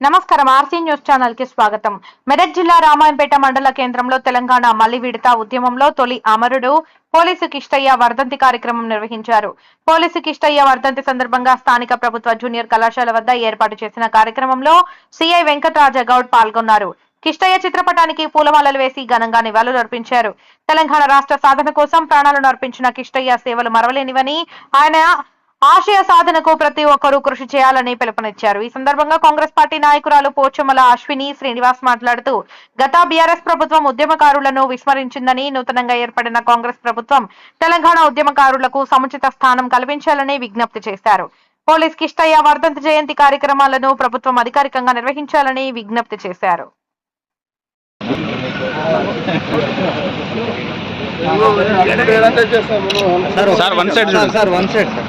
నమస్కారం RC news ఛానల్కి స్వాగతం. మెదక్ జిల్లా రామాయంపేట మండల కేంద్రంలో తెలంగాణ మల్లి విడత ఉద్యమంలో తొలి అమరుడు పోలీసు కిష్టయ్య వర్ధంతి కార్యక్రమం నిర్వహించారు. పోలీసు కిష్టయ్య వర్ధంతి సందర్భంగా స్థానిక ప్రభుత్వ జూనియర్ కళాశాల వద్ద ఏర్పాటు చేసిన కార్యక్రమంలో సిఐ వెంకటరాజ గౌడ్ పాల్గొన్నారు. కిష్టయ్య చిత్రపటానికి పూలమాలలు వేసి ఘనంగా నివాళులు అర్పించారు. తెలంగాణ రాష్ట్ర సాధన కోసం ప్రాణాలను అర్పించిన కిష్టయ్య సేవలు మరవలేనివని ఆయన ఆశయ సాధనకు ప్రతి ఒక్కరూ కృషి చేయాలని పిలుపునిచ్చారు. ఈ సందర్భంగా కాంగ్రెస్ పార్టీ నాయకురాలు పోచమ్మల అశ్విని శ్రీనివాస్ మాట్లాడుతూ గత బీఆర్ఎస్ ప్రభుత్వం ఉద్యమకారులను విస్మరించిందని నూతనంగా ఏర్పడిన కాంగ్రెస్ ప్రభుత్వం తెలంగాణ ఉద్యమకారులకు సముచిత స్థానం కల్పించాలని విజ్ఞప్తి చేశారు. పోలీస్ కిష్టయ్య వర్ధంతి జయంతి కార్యక్రమాలను ప్రభుత్వం అధికారికంగా నిర్వహించాలని విజ్ఞప్తి చేశారు. Sir one side sir one side. Sir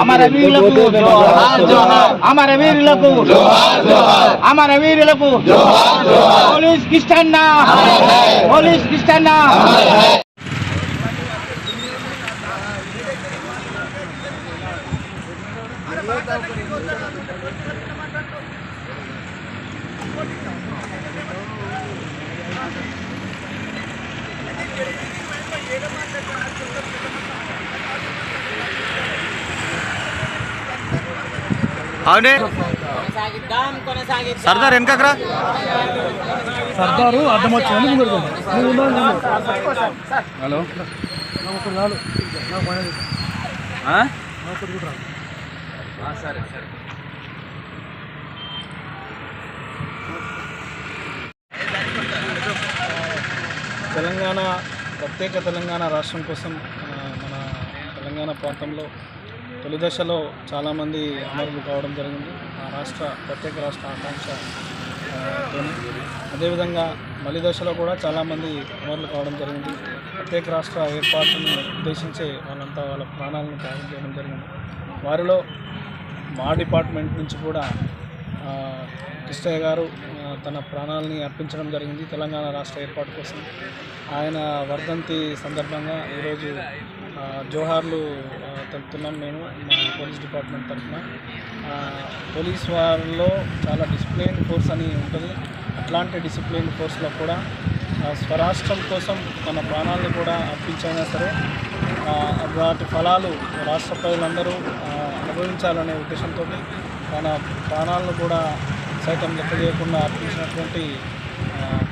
আমার বীর লপু জোহার জোহার আমার বীর লপু জোহার জোহার। আমার বীর লপু পুলিশ খ্রিস্টান না পুলিশ খ্রিস্টান না కొనసాగిద్దాం సర్దార్ వెనకరా సర్దారు అర్థం వచ్చింది? హలో. ఆ? తెలంగాణ ప్రత్యేక తెలంగాణ రాష్ట్రం కోసం మన తెలంగాణ ప్రాంతంలో తొలి దశలో చాలామంది అమరులు కావడం జరిగింది. ఆ రాష్ట్ర ప్రత్యేక రాష్ట్ర ఆకాంక్ష అదేవిధంగా మలి దశలో కూడా చాలామంది అమరులు కావడం జరిగింది. ప్రత్యేక రాష్ట్ర ఏర్పాటును ఉద్దేశించే వాళ్ళంతా వాళ్ళ ప్రాణాలను త్యాగం చేయడం జరిగింది. వారిలో మా డిపార్ట్మెంట్ నుంచి కూడా కృష్ణయ్య గారు తన ప్రాణాలని అర్పించడం జరిగింది తెలంగాణ రాష్ట్ర ఏర్పాటు కోసం. ఆయన వర్ధంతి సందర్భంగా ఈరోజు జోహార్లు ఆ, తెలుపుతున్నాం మేము మా పోలీస్ డిపార్ట్మెంట్ తరఫున. పోలీస్ వారిలో చాలా డిసిప్లైన్ ఫోర్స్ అని ఉంటుంది. అట్లాంటి డిసిప్లైన్ ఫోర్స్లో కూడా స్వరాష్ట్రం కోసం తన ప్రాణాలను కూడా అర్పించైనా సరే వాటి ఫలాలు రాష్ట్ర ప్రజలందరూ అనుభవించాలనే ఉద్దేశంతో తన ప్రాణాలను కూడా సైతం లెక్క చేయకుండా అర్పించినటువంటి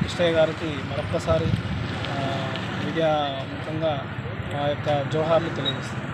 కృష్ణయ్య గారికి మరొక్కసారి మీడియా ముఖ్యంగా ముఖంగా మా యొక్క జోహార్లు తెలియజేస్తాం